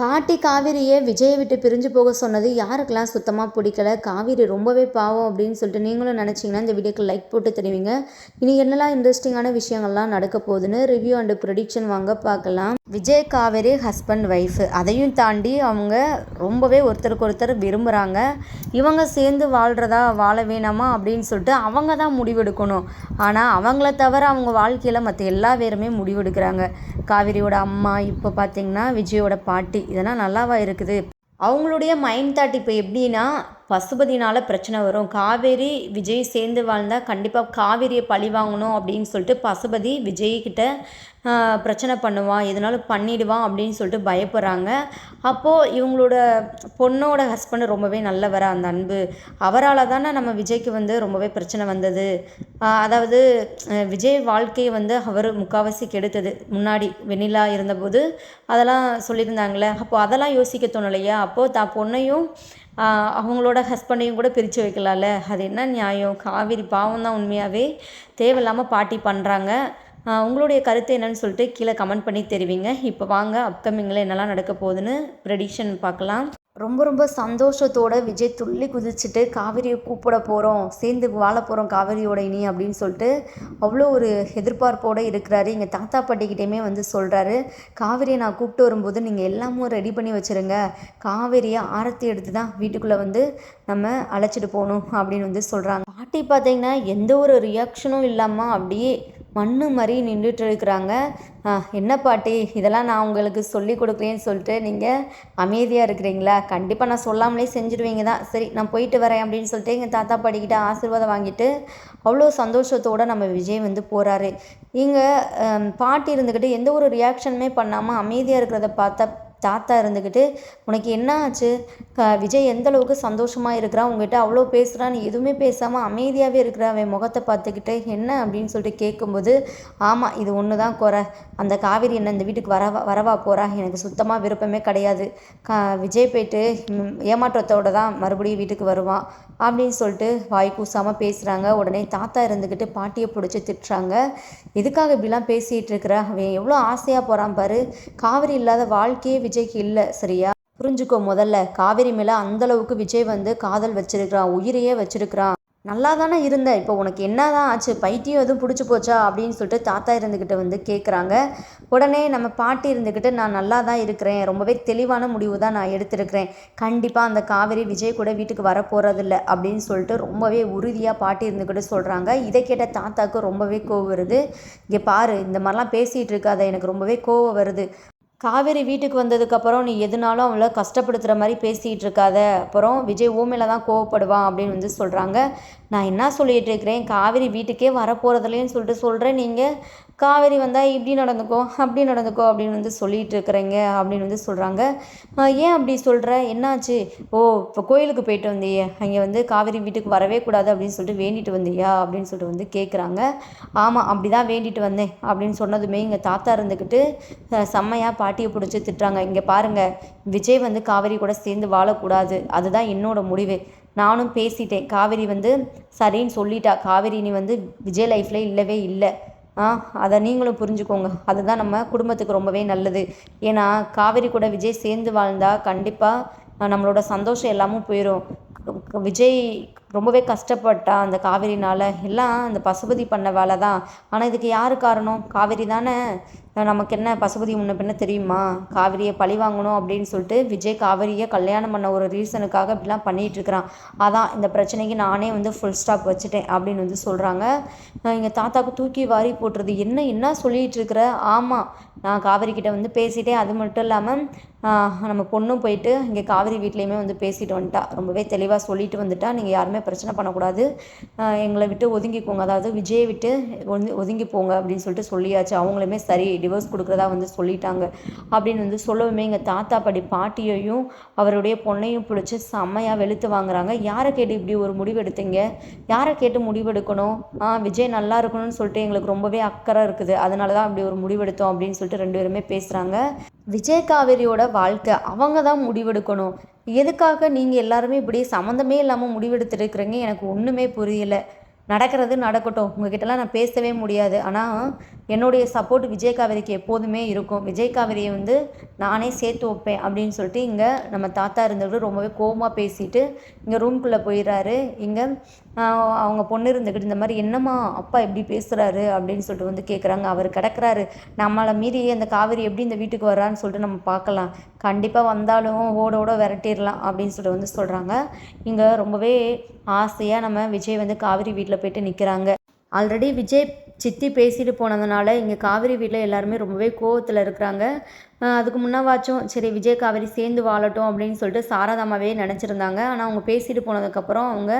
பாட்டி காவேரியை விஜயை விட்டு பிரிஞ்சு போக சொன்னது யாருக்கெல்லாம் சுத்தமாக பிடிக்கல? காவேரி ரொம்பவே பாவம் அப்படின்னு சொல்லிட்டு நீங்களும் நினச்சிங்கன்னா இந்த வீடியோக்கு லைக் போட்டு தெரிவிங்க. இனி என்னெல்லாம் இன்ட்ரெஸ்டிங்கான விஷயங்கள்லாம் நடக்க போகுதுன்னு ரிவ்யூ அண்டு ப்ரொடிக்ஷன் வாங்க பார்க்கலாம். விஜய் காவேரி ஹஸ்பண்ட் ஒய்ஃபு அதையும் தாண்டி அவங்க ரொம்பவே ஒருத்தருக்கு ஒருத்தர் விரும்புகிறாங்க இவங்க சேர்ந்து வாழ்கிறதா வாழ வேணாமா அப்படின்னு சொல்லிட்டு அவங்க தான் முடிவெடுக்கணும் ஆனால் அவங்கள தவிர அவங்க வாழ்க்கையில் மற்ற எல்லா பேருமே முடிவெடுக்கிறாங்க காவேரியோட அம்மா இப்போ பார்த்திங்கன்னா விஜயோட பாட்டி. இதெல்லாம் நல்லாவா இருக்குது? அவங்களுடைய மைண்ட் தாட் இப்போ எப்படின்னா பசுபதினால் பிரச்சனை வரும். காவேரி விஜய் சேர்ந்து வாழ்ந்தால் கண்டிப்பாக காவேரியை பழி வாங்கணும் அப்படின்னு சொல்லிட்டு பசுபதி விஜய்கிட்ட பிரச்சனை பண்ணுவான் எதனாலும் பண்ணிடுவான் அப்படின்னு சொல்லிட்டு பயப்படுறாங்க. அப்போது இவங்களோட பொண்ணோட ஹஸ்பண்ட் ரொம்பவே நல்லவரா அந்த அன்பு. அவரால் தானே நம்ம விஜய்க்கு வந்து ரொம்பவே பிரச்சனை வந்தது. அதாவது விஜய் வாழ்க்கையை வந்து அவர் முக்காவாசி கெடுத்தது. முன்னாடி வெண்ணிலா இருந்தபோது அதெல்லாம் சொல்லியிருந்தாங்களே. அப்போது அதெல்லாம் யோசிக்க தோணலையா? அப்போது தான் பொண்ணையும் அவங்களோட ஹஸ்பண்டையும் கூட பிரித்து வைக்கலாம்ல. அது என்ன நியாயம்? காவேரி பாவம் தான் உண்மையாகவே தேவையில்லாமல் பாட்டி பண்ணுறாங்க உங்களுடைய கருத்து என்னன்னு சொல்லிட்டு கீழே கமெண்ட் பண்ணி தெரிவிங்க. இப்போ வாங்க அப்கமிங்கில் என்னெல்லாம் நடக்க போகுதுன்னு ப்ரெடிக்ஷன் பார்க்கலாம். ரொம்ப ரொம்ப சந்தோஷத்தோட விஜய் துள்ளி குதிச்சுட்டு காவிரியை கூப்பிட போகிறோம் சேர்ந்து வாழ போகிறோம் காவிரியோட இனி அப்படின்னு சொல்லிட்டு அவ்வளோ ஒரு எதிர்பார்ப்போடு இருக்கிறாரு. எங்கள் தாத்தா பாட்டிக்கிட்டேயுமே வந்து சொல்கிறாரு காவிரியை நான் கூப்பிட்டு வரும்போது நீங்கள் எல்லாமும் ரெடி பண்ணி வச்சுருங்க. காவிரியை ஆரத்தி எடுத்து தான் வீட்டுக்குள்ளே வந்து நம்ம அழைச்சிட்டு போகணும் அப்படின்னு வந்து சொல்கிறாங்க பாட்டி பார்த்தீங்கன்னா எந்த ஒரு ரியாக்ஷனும் இல்லாமல் அப்படியே மண்ணு மாதிரி நின்றுட்டு இருக்கிறாங்க என்ன பாட்டி? இதெல்லாம் நான் உங்களுக்கு சொல்லி கொடுக்குறேன்னு சொல்லிட்டு நீங்கள் அமைதியாக இருக்கிறீங்களா? கண்டிப்பாக நான் சொல்லாமலே செஞ்சுடுவீங்க தான். சரி நான் போயிட்டு வரேன் அப்படின்னு சொல்லிட்டு எங்கள் தாத்தா பாட்டிக்கிட்ட ஆசீர்வாதம் வாங்கிட்டு அவ்வளோ சந்தோஷத்தோடு நம்ம விஜய் வந்து போகிறாரு இங்கே பாட்டி இருந்துக்கிட்டு எந்த ஒரு ரியாக்ஷனுமே பண்ணாமல் அமைதியாக இருக்கிறத பார்த்தா தாத்தா இருந்துக்கிட்டு உனக்கு என்ன ஆச்சு? க விஜய் எந்த அளவுக்கு சந்தோஷமாக இருக்கிறான் உங்ககிட்ட அவ்வளோ பேசுகிறான் நீ எதுவுமே பேசாமல் அமைதியாகவே இருக்கிறான் அவன் முகத்தை பார்த்துக்கிட்டு என்ன? அப்படின்னு சொல்லிட்டு கேட்கும்போது ஆமாம் இது ஒன்று தான் குறை. அந்த காவேரி என்ன இந்த வீட்டுக்கு வரவா வரவா போகிறா எனக்கு சுத்தமாக விருப்பமே கிடையாது. கா விஜய் போயிட்டு ஏமாற்றத்தோடு தான் மறுபடியும் வீட்டுக்கு வருவான் அப்படின்னு சொல்லிட்டு வாய் கூசாமல் பேசுகிறாங்க உடனே தாத்தா இருந்துக்கிட்டு பாட்டியை பிடிச்சி திட்டுறாங்க. எதுக்காக இப்படிலாம் பேசிகிட்டு இருக்கிற? அவன் எவ்வளோ ஆசையாக போகிறான் பாரு. காவேரி இல்லாத வாழ்க்கையே விஜய்க்கு இல்லை சரியா? புரிஞ்சுக்கோ முதல்ல. காவேரி மேலே அந்தளவுக்கு விஜய் வந்து காதல் வச்சிருக்கிறான் உயிரையே வச்சிருக்கிறான். நல்லா தானே இருந்த இப்போ உனக்கு என்னதான் ஆச்சு? பைத்தியம் எதுவும் பிடிச்சி போச்சா? அப்படின்னு சொல்லிட்டு தாத்தா இருந்துக்கிட்ட வந்து கேட்குறாங்க உடனே நம்ம பாட்டி இருந்துக்கிட்டு நான் நல்லா தான் இருக்கிறேன். ரொம்பவே தெளிவான முடிவு தான் நான் எடுத்திருக்கிறேன். கண்டிப்பாக அந்த காவேரி விஜய் கூட வீட்டுக்கு வர போகிறதில்ல அப்படின்னு சொல்லிட்டு ரொம்பவே உறுதியாக பாட்டி இருந்துக்கிட்டு சொல்கிறாங்க இதை கேட்ட தாத்தாவுக்கு ரொம்பவே கோவம் வருது. இங்கே பாரு இந்த மாதிரிலாம் பேசிகிட்டு இருக்காத. எனக்கு ரொம்பவே கோவம் வருது. காவேரி வீட்டுக்கு வந்ததுக்கப்புறம் நீ எதுனாலும் அவளை கஷ்டப்படுத்துகிற மாதிரி பேசிகிட்டு இருக்காத அப்புறம் விஜய் ஊமையில் தான் கோவப்படுவான் அப்படின்னு வந்து சொல்கிறாங்க நான் என்ன சொல்லிகிட்டு இருக்கிறேன்? காவேரி வீட்டுக்கே வரப்போகிறதில்லைன்னு சொல்லிட்டு சொல்கிறேன் நீங்கள் காவேரி வந்தால் இப்படி நடந்துக்கோ அப்படி நடந்துக்கோ அப்படின்னு வந்து சொல்லிட்டு இருக்கிறீங்க அப்படின்னு வந்து சொல்கிறாங்க ஏன் அப்படி சொல்கிற என்னாச்சு? ஓ இப்போ கோயிலுக்கு போயிட்டு வந்தியே. அங்கே வந்து காவேரி வீட்டுக்கு வரவே கூடாது அப்படின்னு சொல்லிட்டு வேண்டிட்டு வந்தியா? அப்படின்னு சொல்லிட்டு வந்து கேட்குறாங்க ஆமாம் அப்படி தான் வேண்டிட்டு வந்தேன். அப்படின்னு சொன்னதுமே இங்கே தாத்தா இருந்துக்கிட்டு செம்மையாக பாட்டியை பிடிச்சி திட்டுறாங்க. இங்கே பாருங்கள் விஜய் வந்து காவேரி கூட சேர்ந்து வாழக்கூடாது. அதுதான் என்னோட முடிவு. நானும் பேசிட்டேன். காவேரி வந்து சரின்னு சொல்லிட்டா. காவேரி நீ வந்து விஜய் லைஃப்பில் இல்லவே இல்லை. அதை நீங்களும் புரிஞ்சுக்கோங்க. அதுதான் நம்ம குடும்பத்துக்கு ரொம்பவே நல்லது. ஏன்னா காவேரி கூட விஜய் சேர்ந்து வாழ்ந்தா கண்டிப்பாக நம்மளோட சந்தோஷம் எல்லாமும் போயிடும் விஜய் ரொம்பவே கஷ்டப்பட்டா அந்த காவேரினால். எல்லாம் அந்த பசுபதி பண்ண வேலை தான் ஆனால் இதுக்கு யார் காரணம்? காவேரி தானே. நமக்கு என்ன பசுபதி முன்ன பின்ன தெரியுமா? காவிரியை பழி வாங்கணும் அப்படின்னு சொல்லிட்டு விஜய் காவிரியை கல்யாணம் பண்ண ஒரு ரீசனுக்காக இப்படிலாம் பண்ணிட்டு இருக்கிறான். அதான் இந்த பிரச்சனைக்கு நானே வந்து ஃபுல் ஸ்டாப் வச்சுட்டேன் அப்படின்னு வந்து சொல்கிறாங்க எங்கள் தாத்தாவுக்கு தூக்கி வாரி போட்டுறது என்ன என்ன சொல்லிட்டு இருக்கிற? ஆமாம் நான் காவேரி கிட்ட வந்து பேசிட்டேன். அது மட்டும் இல்லாமல் நம்ம பொண்ணும் போயிட்டு இங்கே காவேரி வீட்லேயுமே வந்து பேசிட்டு வந்துட்டா. ரொம்பவே தெளிவாக சொல்லிட்டு வந்துட்டா. நீங்கள் யாருமே பிரச்சனை பண்ணக்கூடாது. எங்களை விட்டு ஒதுங்கிக்கோங்க. அதாவது விஜயை விட்டு ஒதுங்கி போங்க அப்படின்னு சொல்லிட்டு சொல்லியாச்சு. அவங்களுமே சரி டிவோர்ஸ் கொடுக்குறதா வந்து சொல்லிட்டாங்க. அப்படின்னு வந்து சொல்லவுமே எங்கள் தாத்தா பாட்டி பாட்டியையும் அவருடைய பொண்ணையும் பிடிச்சி செம்மையாக வெளுத்து வாங்குறாங்க. யாரை கேட்டு இப்படி ஒரு முடிவு எடுத்தீங்க? யாரை கேட்டு முடிவெடுக்கணும் ஆ விஜய் நல்லா இருக்கணும்னு சொல்லிட்டு எங்களுக்கு ரொம்பவே அக்கறை இருக்குது. அதனால தான் அப்படி ஒரு முடிவெடுத்தோம் அப்படின்னு சொல்லிட்டு ரெண்டு பேருமே பேசுகிறாங்க விஜய் காவேரியோட வாழ்க்கை அவங்க தான் முடிவெடுக்கணும் எதுக்காக நீங்கள் எல்லாருமே இப்படி சம்மந்தமே இல்லாமல் முடிவெடுத்துருக்குறீங்க எனக்கு ஒன்றுமே புரியலை. நடக்கிறது நடக்கட்டும். உங்ககிட்டலாம் நான் பேசவே முடியாது. ஆனால் என்னுடைய சப்போர்ட் விஜய் காவேரிக்கு எப்போதுமே இருக்கும். விஜய் காவேரியை வந்து நானே சேர்த்து வைப்பேன் அப்படின்னு சொல்லிட்டு இங்கே நம்ம தாத்தா இருந்தவர் ரொம்பவே கோவமாக பேசிட்டு இங்கே ரூம்குள்ளே போயிடுறாரு. இங்கே அவங்க பொண்ணு இருந்துக்கிட்டு இந்த மாதிரி என்னம்மா அப்பா எப்படி பேசுகிறாரு அப்படின்னு சொல்லிட்டு வந்து கேட்குறாங்க அவர் கிடக்கிறாரு. நம்மளை மீறி அந்த காவேரி எப்படி இந்த வீட்டுக்கு வர்றான்னு சொல்லிட்டு நம்ம பார்க்கலாம். கண்டிப்பாக வந்தாலும் ஓட ஓட விரட்டிடலாம் அப்படின்னு சொல்லிட்டு வந்து சொல்கிறாங்க இங்கே ரொம்பவே ஆசையாக நம்ம விஜய் வந்து காவிரி வீட்டில் போயிட்டு நிற்கிறாங்க ஆல்ரெடி விஜய் சித்தி பேசிட்டு போனதுனால இங்கே காவேரி வீட்டில் எல்லாருமே ரொம்பவே கோவத்தில் இருக்கிறாங்க. அதுக்கு முன்னவாச்சும் சரி விஜய் காவேரி சேர்ந்து வாழட்டும் அப்படின்னு சொல்லிட்டு சாரதாமாவே நினச்சிருந்தாங்க. ஆனால் அவங்க பேசிட்டு போனதுக்கப்புறம் அவங்க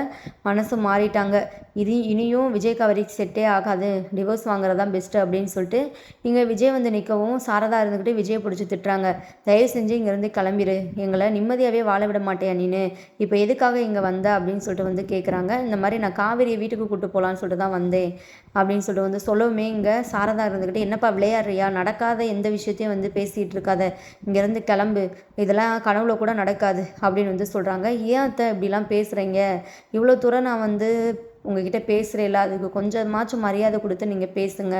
மனசு மாறிட்டாங்க. இது இனியும் விஜய் காவேரிக்கு செட்டே ஆகாது. டிவோர்ஸ் வாங்குறது தான் பெஸ்ட்டு அப்படின்னு சொல்லிட்டு இங்கே விஜய் வந்து நிற்கவும் சாரதா இருந்துக்கிட்டு விஜய் பிடிச்சி திட்டுறாங்க. தயவு செஞ்சு இங்கேருந்து கிளம்பிடு எங்களை நிம்மதியாகவே வாழ விட மாட்டேன் நீனு? இப்போ எதுக்காக இங்கே வந்த அப்படின்னு சொல்லிட்டு வந்து கேட்குறாங்க இந்த மாதிரி நான் காவேரியை வீட்டுக்கு கூப்பிட்டு போகலான்னு சொல்லிட்டு தான் வந்தேன். அப்படின்னு சொல்லிட்டு வந்து சொல்லவுமே இங்கே சாரதா இருந்துக்கிட்டு என்னப்பா விளையாடுறியா? நடக்காத எந்த விஷயத்தையும் வந்து பேசிகிட்டு இருக்காத. இங்கேருந்து கிளம்பு. இதெல்லாம் கனவுல கூட நடக்காது. அப்படின்னு வந்து சொல்கிறாங்க ஏன் அத்தை இப்படிலாம் பேசுகிறீங்க இவ்வளோ தூரம் நான் வந்து உங்ககிட்ட பேசுகிறேல்ல அதுக்கு கொஞ்சமாச்சும் மரியாதை கொடுத்து நீங்கள் பேசுங்க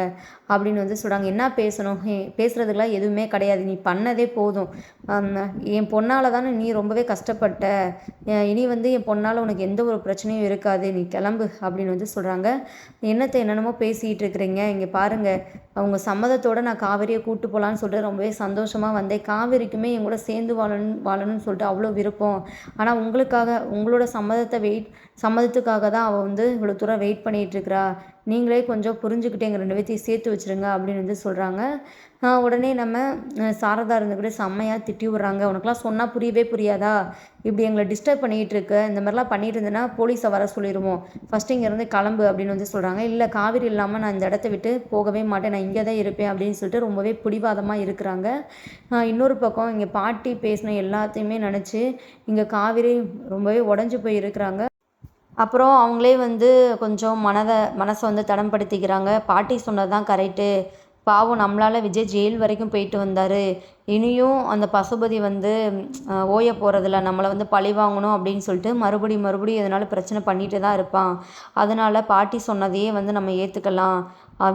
அப்படின்னு வந்து சொல்கிறாங்க என்ன பேசணும்? பேசுகிறதுக்கெலாம் எதுவுமே கிடையாது. நீ பண்ணதே போதும். என் பொண்ணால் தானே நீ ரொம்பவே கஷ்டப்பட்ட. இனி வந்து என் பொண்ணால் உனக்கு எந்த ஒரு பிரச்சனையும் இருக்காது. நீ கிளம்பு அப்படின்னு வந்து சொல்கிறாங்க என்னத்தை என்னென்னமோ பேசிகிட்டு இருக்கிறீங்க. இங்கே பாருங்கள் அவங்க சம்மதத்தோடு நான் காவேரியை கூட்டு போகலான்னு சொல்லிட்டு ரொம்பவே சந்தோஷமாக வந்தேன். காவேரிக்குமே என் கூட சேர்ந்து வாழணும் வாழணும்னு சொல்லிட்டு அவ்வளோ விருப்பம். ஆனால் உங்களுக்காக உங்களோட சம்மதத்தை வெயிட் சம்மதத்துக்காக தான் அவள் வந்து இவ்வளோ தூரம் வெயிட் பண்ணிகிட்ருக்குறா நீங்களே கொஞ்சம் புரிஞ்சுக்கிட்டு எங்கள் ரெண்டு பேர்த்தையும் சேர்த்து வச்சுருங்க அப்படின்னு வந்து சொல்கிறாங்க உடனே நம்ம சாரதா இருந்துக்கிட்டு செம்மையாக திட்டி விட்றாங்க. உனக்குலாம் சொன்னால் புரியவே புரியாதா? இப்படி எங்களை டிஸ்டர்ப் பண்ணிகிட்டு இருக்க. இந்த மாதிரிலாம் பண்ணிகிட்டு இருந்தேன்னா போலீஸை வர சொல்லிடுவோம் ஃபஸ்ட்டு இங்கேருந்து கிளம்பு அப்படின்னு வந்து சொல்கிறாங்க இல்லை காவிரி இல்லாமல் நான் இந்த இடத்த விட்டு போகவே மாட்டேன். நான் இங்கே தான் இருப்பேன் அப்படின்னு சொல்லிட்டு ரொம்பவே பிடிவாதமாக இருக்கிறாங்க. இன்னொரு பக்கம் இங்கே பாட்டி பேசின எல்லாத்தையுமே நினச்சி இங்கே காவிரி ரொம்பவே உடஞ்சி போய் இருக்கிறாங்க அப்புறம் அவங்களே வந்து கொஞ்சம் மனதை மனசை வந்து தடம்படுத்திக்கிறாங்க பாட்டி சொன்னது தான் கரெக்டு பாவம் நம்மளால் விஜய் ஜெயில் வரைக்கும் போயிட்டு வந்தார். இனியும் அந்த பசுபதி வந்து ஓய போகிறதில்ல நம்மளை வந்து பழி வாங்கணும் அப்படின்னு சொல்லிட்டு மறுபடியும் மறுபடியும் எதனால பிரச்சனை பண்ணிகிட்டு தான் இருப்பான். அதனால் பாட்டி சொன்னதையே வந்து நம்ம ஏற்றுக்கலாம்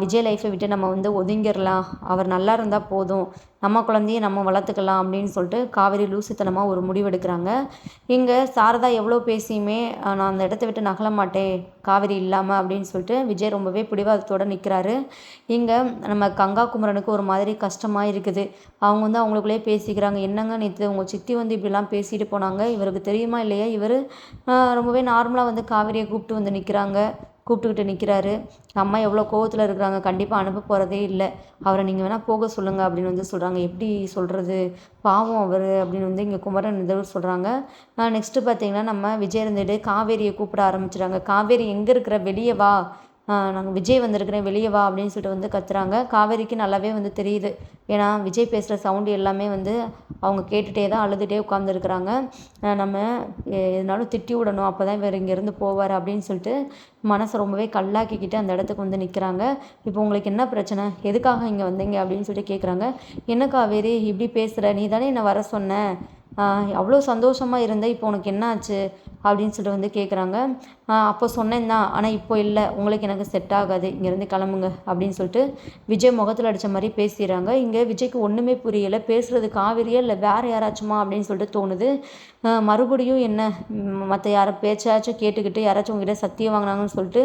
விஜய் லைஃப்பை விட்டு நம்ம வந்து ஒதுங்கிடலாம். அவர் நல்லா இருந்தால் போதும். நம்ம குழந்தைய நம்ம வளர்த்துக்கலாம் அப்படின்னு சொல்லிட்டு காவேரி லூசுத்தனமாக ஒரு முடிவெடுக்கிறாங்க இங்கே சாரதா எவ்வளோ பேசியுமே நான் அந்த இடத்த விட்டு நகல மாட்டேன். காவேரி இல்லாமல் அப்படின்னு சொல்லிட்டு விஜய் ரொம்பவே பிடிவாதத்தோடு நிற்கிறாரு இங்கே நம்ம கங்கா குமரனுக்கு ஒரு மாதிரி கஷ்டமாக இருக்குது. அவங்க வந்து அவங்களுக்குள்ளே பேசிக்கிறாங்க. என்னங்க நேற்று உங்கள் சித்தி வந்து இப்படிலாம் பேசிட்டு போனாங்க? இவருக்கு தெரியுமா இல்லையா? இவர் ரொம்பவே நார்மலாக வந்து காவேரியை கூப்பிட்டு வந்து நிற்கிறாங்க கூப்பிட்டுக்கிட்டு நிற்கிறாரு அம்மா எவ்வளோ கோவத்தில் இருக்கிறாங்க. கண்டிப்பாக அனுப்ப போகிறதே இல்லை. அவரை நீங்கள் வேணால் போக சொல்லுங்கள் அப்படின்னு வந்து சொல்கிறாங்க எப்படி சொல்கிறது பாவம் அவர் அப்படின்னு வந்து இங்கே குமரன் இதழ் சொல்கிறாங்க நெக்ஸ்ட்டு பார்த்தீங்கன்னா நம்ம விஜய் இருந்துட்டு காவேரியை கூப்பிட ஆரம்பிச்சிடுறாங்க காவேரி எங்கே இருக்கிற? வெளியே வா. நாங்கள் விஜய் வந்திருக்கிறேன் வெளியே வா அப்படின்னு சொல்லிட்டு வந்து கத்துறாங்க. காவேரிக்கு நல்லாவே வந்து தெரியுது. ஏன்னா விஜய் பேசுகிற சவுண்டு எல்லாமே வந்து அவங்க கேட்டுகிட்டே தான் அழுதுகிட்டே உட்காந்துருக்குறாங்க நம்ம எதுனாலும் திட்டி விடணும் அப்போ தான் இவர் இங்கேருந்து போவார் அப்படின்னு சொல்லிட்டு மனசை ரொம்பவே கல்லாக்கிக்கிட்டு அந்த இடத்துக்கு வந்து நிற்கிறாங்க இப்போ உங்களுக்கு என்ன பிரச்சனை? எதுக்காக இங்கே வந்தீங்க? அப்படின்னு சொல்லிட்டு கேட்குறாங்க என்ன காவேரி இப்படி பேசுகிற நீ தானே என்னை வர சொன்ன? அவ்வளோ சந்தோஷமாக இருந்த இப்போ உனக்கு என்ன ஆச்சு அப்படின்னு சொல்லிட்டு வந்து கேட்குறாங்க அப்போ சொன்னேன் தான் ஆனால் இப்போ இல்லை உங்களுக்கு எனக்கு செட் ஆகாது இங்கேருந்து கிளம்புங்க அப்படின்னு சொல்லிட்டு விஜய் முகத்தில் அடித்த மாதிரி பேசிடுறாங்க. இங்கே விஜய்க்கு ஒன்றுமே புரியலை பேசுகிறது காவிரியா இல்லை வேறு யாராச்சுமா அப்படின்னு சொல்லிட்டு தோணுது. மறுபடியும் என்ன மற்ற யாரை பேச்சாச்சும் கேட்டுக்கிட்டு யாராச்சும் உங்ககிட்ட சத்தியம் வாங்கினாங்கன்னு சொல்லிட்டு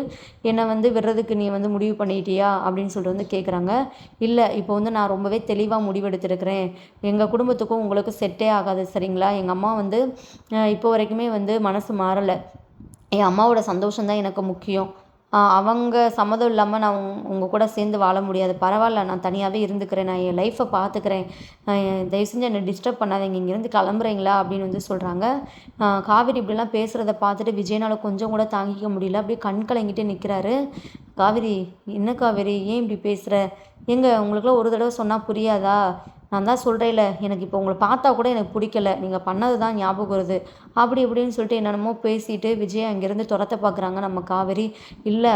என்னை வந்து விடுறதுக்கு நீ வந்து முடிவு பண்ணிட்டியா அப்படின்னு சொல்லிட்டு வந்து கேட்குறாங்க இல்லை இப்போ வந்து நான் ரொம்பவே தெளிவாக முடிவெடுத்திருக்கிறேன். எங்கள் குடும்பத்துக்கும் உங்களுக்கும் செட்டே ஆகாது சரிங்களா? எங்கள் அம்மா வந்து இப்போ வரைக்குமே வந்து மனசு மாறலை. என் அம்மாவோட சந்தோஷம் தான் எனக்கு முக்கியம். அவங்க சம்மதம் இல்லாமல் நான் உங் உங்கள் கூட சேர்ந்து வாழ முடியாது. பரவாயில்ல நான் தனியாகவே இருந்துக்கிறேன். நான் என் லைஃப்பை பார்த்துக்கிறேன் தயவு செஞ்சு என்னை டிஸ்டர்ப் பண்ணாதீங்க. இங்கேருந்து கிளம்புறீங்களா? அப்படின்னு வந்து சொல்கிறாங்க காவேரி இப்படிலாம் பேசுகிறத பார்த்துட்டு விஜயனால் கொஞ்சம் கூட தாங்கிக்க முடியல. அப்படியே கண் கலங்கிட்டு நிற்கிறாரு காவேரி என்ன காவேரி? ஏன் இப்படி பேசுகிற எங்கே உங்களுக்குலாம் ஒரு தடவை சொன்னால் புரியாதா? நான் தான் சொல்கிறேன்ல எனக்கு இப்போ உங்களை பார்த்தா கூட எனக்கு பிடிக்கல நீங்கள் பண்ணது தான் ஞாபகம் வருது. அப்படி இப்படின்னு சொல்லிட்டு என்னென்னமோ பேசிட்டு விஜய் அங்கேருந்து துரத்த பார்க்குறாங்க நம்ம காவேரி. இல்லை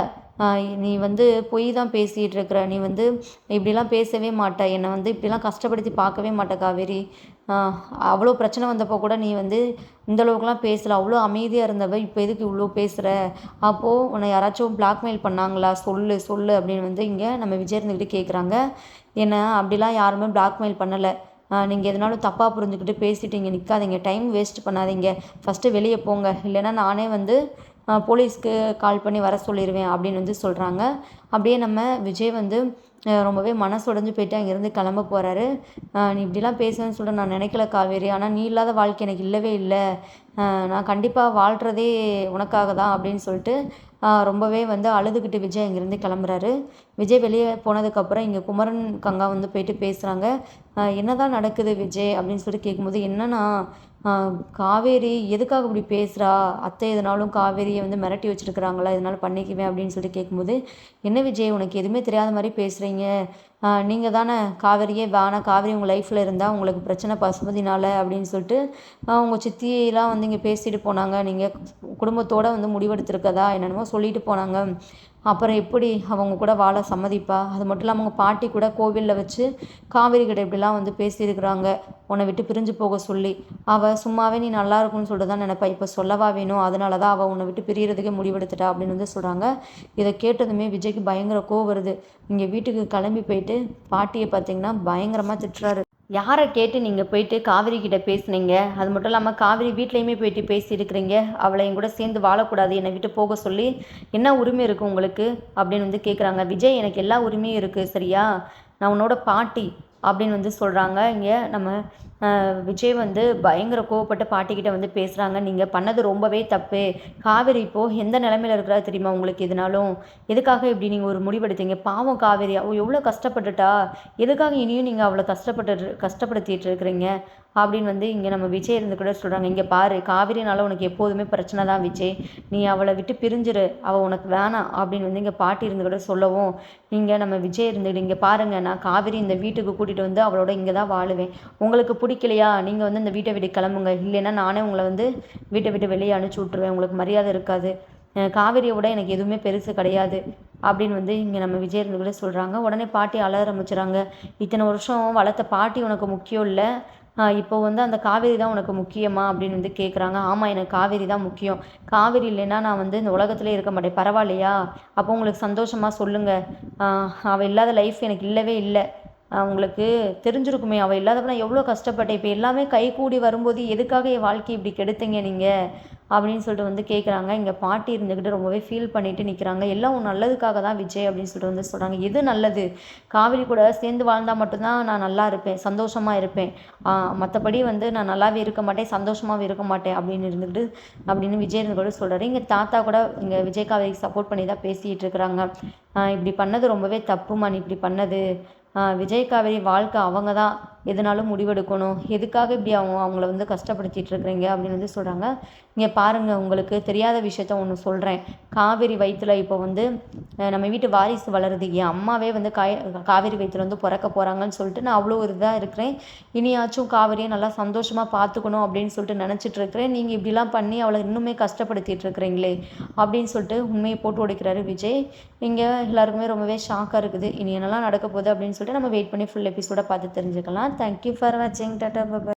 நீ வந்து பொய் தான் பேசிகிட்டு இருக்கிற நீ வந்து இப்படிலாம் பேசவே மாட்ட. என்னை வந்து இப்படிலாம் கஷ்டப்படுத்தி பார்க்கவே மாட்ட காவேரி. அவ்வளோ பிரச்சனை வந்தப்போ கூட நீ வந்து இந்த பேசலை. அவ்வளோ அமைதியாக இருந்தவ இப்போ எதுக்கு இவ்வளோ பேசுகிற அப்போது உன்னை யாராச்சும் பிளாக்மெயில் பண்ணாங்களா? சொல்லு சொல்லு அப்படின்னு வந்து இங்கே நம்ம விஜய் இருந்துக்கிட்டு கேட்குறாங்க என்ன அப்படிலாம் யாருமே பிளாக்மெயில் பண்ணலை. நீங்கள் எதனாலும் தப்பாக புரிஞ்சுக்கிட்டு பேசிட்டு இங்கே நிற்காதீங்க டைம் வேஸ்ட் பண்ணாதீங்க. ஃபஸ்ட்டு வெளியே போங்க. இல்லைன்னா நானே வந்து போலீஸ்க்கு கால் பண்ணி வர சொல்லிடுவேன் அப்படின்னு வந்து சொல்கிறாங்க அப்படியே நம்ம விஜய் வந்து ரொம்பவே மனசு உடஞ்சி போயிட்டு அங்கேருந்து கிளம்ப போகிறாரு நீ இப்படிலாம் பேசுவேன்னு சொல்லிட்டு நான் நினைக்கல காவேரி. ஆனால் நீ இல்லாத வாழ்க்கை எனக்கு இல்லவே இல்லை. நான் கண்டிப்பாக வாழ்கிறதே உனக்காக தான் அப்படின்னு சொல்லிட்டு ரொம்பவே வந்து அழுதுகிட்டு விஜய் அங்கேருந்து கிளம்புறாரு. விஜய் வெளியே போனதுக்கப்புறம் இங்கே குமரன் கங்கா வந்து போயிட்டு பேசுகிறாங்க என்ன தான் நடக்குது விஜய் அப்படின்னு சொல்லிட்டு கேட்கும்போது என்னன்னா காவேரி எதுக்காக இப்படி பேசுகிறா அத்தை எதனாலும் காவேரியை வந்து மிரட்டி வச்சுருக்குறாங்களா? இதனால் பண்ணிக்குவேன் அப்படின்னு சொல்லிட்டு கேட்கும்போது என்ன விஜய் உனக்கு எதுவுமே தெரியாத மாதிரி பேசுகிறீங்க நீங்கள் தானே காவேரியே வேணாம் காவேரி உங்கள் லைஃப்பில் இருந்தால் உங்களுக்கு பிரச்சனை பசுமதினால அப்படின்னு சொல்லிட்டு உங்கள் சித்தியெல்லாம் வந்து இங்கே பேசிட்டு போனாங்க. நீங்கள் குடும்பத்தோடு வந்து முடிவெடுத்திருக்கதா என்னென்னமோ சொல்லிட்டு போனாங்க. அப்புறம் எப்படி அவங்க கூட வாழ சம்மதிப்பா? அது மட்டும் இல்லாமல் அவங்க பாட்டி கூட கோவிலில் வச்சு காவேரி கிட்ட இப்படிலாம் வந்து பேசியிருக்கிறாங்க. உன்னை விட்டு பிரிஞ்சு போக சொல்லி. அவள் சும்மாவே நீ நல்லா இருக்கும்னு சொல்லிட்டு தான் நினைப்பா. இப்போ சொல்லவா வேணும்? அதனால தான் அவள் உன்னை விட்டு பிரியறதுக்கே முடிவெடுத்துட்டா அப்படின்னு வந்து சொல்கிறாங்க இதை கேட்டதுமே விஜய்க்கு பயங்கர கோவம் வருது. இங்கே வீட்டுக்கு கிளம்பி போயிட்டு பாட்டியை பார்த்தீங்கன்னா பயங்கரமாக திட்டுறாரு. யாரை கேட்டு நீங்கள் போயிட்டு காவிரி கிட்ட பேசுனீங்க? அது மட்டும் இல்லாமல் காவிரி வீட்லேயுமே போயிட்டு பேசியிருக்கிறீங்க அவளை என் கூட சேர்ந்து வாழக்கூடாது என்னை விட்டு போக சொல்லி என்ன உரிமை இருக்குது உங்களுக்கு? அப்படின்னு வந்து கேட்குறாங்க விஜய் எனக்கு எல்லா உரிமையும் இருக்குது சரியா? நான் உன்னோட பாட்டி. அப்படின்னு வந்து சொல்கிறாங்க இங்கே நம்ம விஜய் வந்து பயங்கர கோவப்பட்டு பாட்டிக்கிட்ட வந்து பேசுகிறாங்க நீங்கள் பண்ணது ரொம்பவே தப்பு. காவேரி இப்போது எந்த நிலமையில இருக்கிறா தெரியுமா உங்களுக்கு எதுனாலும்? எதுக்காக இப்படி நீங்கள் ஒரு முடிவெடுத்தீங்க? பாவம் காவேரி. அவள் எவ்வளோ கஷ்டப்பட்டுட்டா? எதுக்காக இனியும் நீங்கள் அவ்வளோ கஷ்டப்பட்டு கஷ்டப்படுத்திட்டு இருக்கிறீங்க? அப்படின்னு வந்து இங்கே நம்ம விஜய் இருந்து கூட சொல்கிறாங்க இங்கே பாரு காவிரினால உனக்கு எப்போதுமே பிரச்சனை தான் விஜய். நீ அவளை விட்டு பிரிஞ்சிரு. அவள் உனக்கு வேணாம் அப்படின்னு வந்து இங்கே பாட்டி இருந்து கூட சொல்லவும் இங்கே நம்ம விஜய் இருந்துக்கிட்டு இங்கே பாருங்கள் நான் காவிரி இந்த வீட்டுக்கு கூட்டிகிட்டு வந்து அவளோட இங்கே தான் வாழுவேன். உங்களுக்கு பிடிக்கலையா? நீங்கள் வந்து இந்த வீட்டை விட்டு கிளம்புங்க. இல்லைன்னா நானே உங்களை வந்து வீட்டை விட்டு வெளியே அனுப்பிச்சி விட்ருவேன் உங்களுக்கு மரியாதை இருக்காது. காவிரியை விட எனக்கு எதுவுமே பெருசு கிடையாது அப்படின்னு வந்து இங்கே நம்ம விஜய் இருந்து கூட சொல்கிறாங்க உடனே பாட்டி அழ ஆரம்பிச்சுறாங்க. இத்தனை வருஷம் வளர்த்த பாட்டி உனக்கு முக்கியம் இல்லை. இப்போ வந்து அந்த காவேரி தான் உனக்கு முக்கியமா அப்படின்னு வந்து கேட்குறாங்க ஆமாம் எனக்கு காவேரி தான் முக்கியம். காவேரி இல்லைன்னா நான் வந்து இந்த உலகத்திலே இருக்க மாட்டேன். பரவாயில்லையா? அப்போ உங்களுக்கு சந்தோஷமாக சொல்லுங்கள் அவள் இல்லாத லைஃப் எனக்கு இல்லவே இல்லை. உங்களுக்கு தெரிஞ்சிருக்குமே. அவள் இல்லாதப்ப நான் எவ்வளோ கஷ்டப்பட்டேன். இப்போ எல்லாமே கைகூடி வரும்போது எதுக்காக என் வாழ்க்கையை இப்படி கெடுத்தீங்க நீங்கள் அப்படின்னு சொல்லிட்டு வந்து கேட்குறாங்க இங்கே பாட்டி இருந்துக்கிட்டு ரொம்பவே ஃபீல் பண்ணிட்டு நிற்கிறாங்க எல்லாம் உன் நல்லதுக்காக தான் விஜய் அப்படின்னு சொல்லிட்டு வந்து சொல்கிறாங்க எது நல்லது? காவிரி கூட சேர்ந்து வாழ்ந்தால் மட்டும்தான் நான் நல்லா இருப்பேன் சந்தோஷமாக இருப்பேன். மற்றபடி வந்து நான் நல்லாவே இருக்க மாட்டேன் சந்தோஷமாகவும் இருக்க மாட்டேன் அப்படின்னு இருந்துக்கிட்டு அப்படின்னு விஜய் இருந்து கூட சொல்கிறாரு இங்கே தாத்தா கூட இங்கே விஜய் காவிரிக்கு சப்போர்ட் பண்ணி தான் பேசிகிட்டு இருக்கிறாங்க. இப்படி பண்ணது ரொம்பவே தப்புமா நீ இப்படி பண்ணது விஜய் காவேரி வாழ்க்கை அவங்க தான் எதனாலும் முடிவெடுக்கணும். எதுக்காக இப்படி அவங்க அவங்கள வந்து கஷ்டப்படுத்திட்டு இருக்கிறீங்க அப்படின்னு வந்து சொல்கிறாங்க இங்கே பாருங்கள் உங்களுக்கு தெரியாத விஷயத்த ஒன்று சொல்கிறேன் காவேரி வயிற்றில் இப்போ வந்து நம்ம வீட்டு வாரிசு வளருது. என் அம்மாவே வந்து காய் காவேரி வயிற்றில் வந்து பிறக்க போகிறாங்கன்னு சொல்லிட்டு நான் அவ்வளோ ஒரு இதாக இருக்கிறேன். இனியாச்சும் காவேரியை நல்லா சந்தோஷமாக பார்த்துக்கணும் அப்படின்னு சொல்லிட்டு நினச்சிட்டு இருக்கிறேன். நீங்கள் இப்படிலாம் பண்ணி அவளை இன்னுமே கஷ்டப்படுத்திட்டு இருக்கிறீங்களே அப்படின்னு சொல்லிட்டு உண்மையை போட்டு உடைக்கிறாரு விஜய். இங்கே எல்லாருக்குமே ரொம்பவே ஷாக்காக இருக்குது. இனி என்னெல்லாம் நடக்க போகுது அப்படின்னு சொல்லிட்டு நம்ம வெயிட் பண்ணி ஃபுல் எபிசோட பார்த்து தெரிஞ்சுக்கலாம். தேங்க்யூ ஃபார் வாட்சிங் டாட்டா பாபா